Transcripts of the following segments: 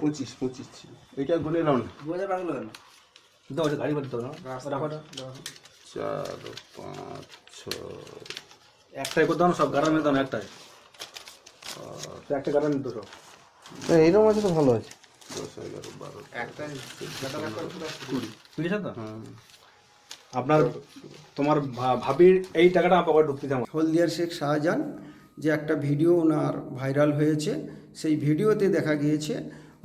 পঁচিশ পঁচিশ। ছিল এটা গুনে নাও না। দাও ওটা গাড়ি বাদ দাও না। চার পাঁচ ছয়। একটাই করে দাও না সব গাড়ার দাও না একটাই। তো একটা গাড়ার নিতে সব এইরকম আছে তো ভালো আছে। দশ এগারো বারো বুঝেছেন তো? হ্যাঁ আপনার তোমার ভা- ভাবির এই টাকাটা আমার ঢুকতে আমার হলদিয়ার শেখ শাহজাহান যে একটা ভিডিও ওনার ভাইরাল হয়েছে সেই ভিডিওতে দেখা গিয়েছে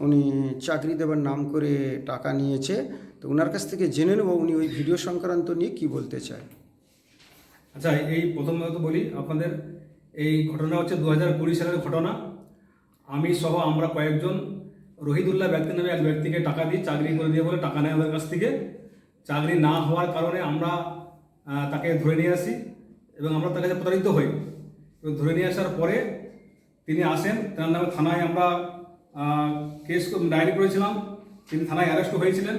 উনি চাকরি দেবার নাম করে টাকা নিয়েছে, তো ওনার কাছ থেকে জেনে নেব উনি ওই ভিডিও সংক্রান্ত নিয়ে কি বলতে চায়। আচ্ছা এই প্রথমত বলি, আপনাদের এই ঘটনা হচ্ছে দু হাজার কুড়ি সালের ঘটনা। আমি সহ আমরা কয়েকজন রহিদুল্লাহ ব্যক্তি নামে এক ব্যক্তিকে টাকা দিই চাকরি করে দিয়ে বলে টাকা নেয় আমাদের কাছ থেকে। চাকরি না হওয়ার কারণে আমরা তাকে ধরে নিয়ে আসি এবং আমরা তার কাছে প্রতারিত হই। এবং ধরে নিয়ে আসার পরে তিনি আসেন, তার নামে থানায় আমরা কেস ডায়েরি করেছিলাম। তিনি থানায় অ্যারেস্ট হয়েছিলেন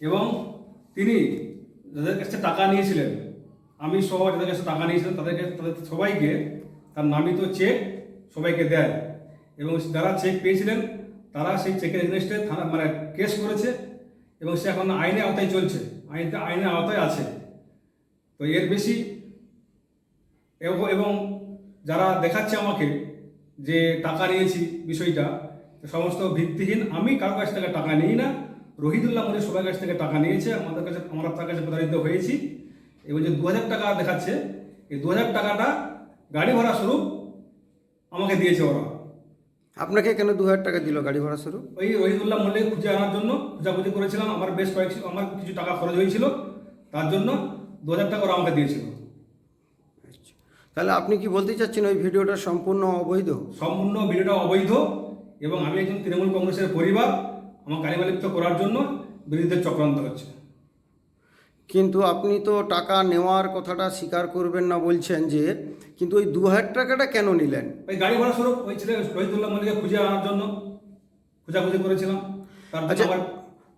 এবং তিনি যাদের কাছে টাকা নিয়েছিলেন, আমি সহ যাদের কাছে টাকা নিয়েছিলেন তাদেরকে তাদের সবাইকে তার নামিত চেক সবাইকে দেয় এবং যারা চেক পেয়েছিলেন, তারা সেই চেকের এগেনস্টে থানা মানে কেস করেছে এবং সে এখন আইনের আওতায় চলছে। আইন আইনের আওতায় আছে। তো এর বেশি এবং- যারা দেখাচ্ছে আমাকে যে টাকা নিয়েছি বিষয়টা সমস্ত ভিত্তিহীন আমি কারও কাছ থেকে টাকা নিই না। রহিদুল্লাহ মনে সবার কাছ থেকে টাকা নিয়েছে আমাদের কাছে আমরা তার কাছে প্রতারিত হয়েছি। এবং যে দু হাজার টাকা দেখাচ্ছে। এই দু হাজার টাকাটা গাড়ি ভাড়া স্বরূপ আমাকে দিয়েছে ওরা। আপনাকে কেন দু হাজার টাকা দিল গাড়ি ভাড়া শুরু ওই রহিদুল্লাহ মল্লিক খুঁজে আনার জন্য খোঁজাখুঁজি করেছিলাম। আমার বেশ কয়েক আমার কিছু টাকা খরচ হয়েছিল। তার জন্য দু হাজার টাকা ওরা আমাকে দিয়েছিল। তাহলে আপনি কি বলতে চাচ্ছেন ওই ভিডিওটা সম্পূর্ণ অবৈধ? সম্পূর্ণ ভিডিওটা অবৈধ। এবং আমি একজন তৃণমূল কংগ্রেসের পরিবার আমার কালিমালিপ্ত করার জন্য বিরুদ্ধে চক্রান্ত হচ্ছে। কিন্তু আপনি তো টাকা নেওয়ার কথাটা স্বীকার করবেন না বলছেন যে কিন্তু ওই দু হাজার টাকাটা কেন নিলেন? ওই গাড়ি ভাড়া স্বরূপ ওই ছেলে রহিদুল্লাহ মল্লিককে খুঁজে আনার জন্য খোঁজাখুঁজি করেছিলাম। আচ্ছা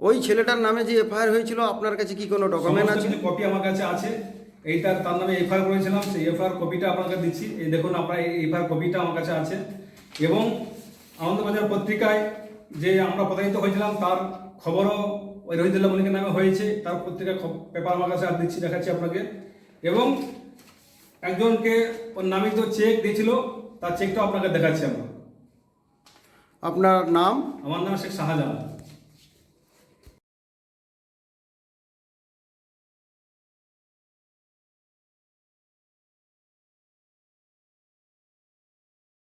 ওই ছেলেটার নামে যে এফআইআর হয়েছিল আপনার কাছে কি কোনো ডকুমেন্ট আছে? কপি আমার কাছে আছে। এইটার তার নামে এফআইআর করেছিলাম সেই এফআইআর কপিটা আপনাকে দিচ্ছি। এই দেখুন আপনার এই এফআইআর কপিটা আমার কাছে আছে। এবং আনন্দবাজার পত্রিকায় যে আমরা প্রতারিত হয়েছিলাম তার খবরও ওই রহিদুল্লাহ মল্লিকের নামে হয়েছে। তার পত্রিকা পেপার আমার কাছে আর দিচ্ছি দেখাচ্ছি আপনাকে। এবং একজনকে ওর নামে তো চেক দিয়েছিল তার চেকটাও আপনাকে দেখাচ্ছি আমরা। আপনার নাম? আমার নাম শেখ শাহজাহান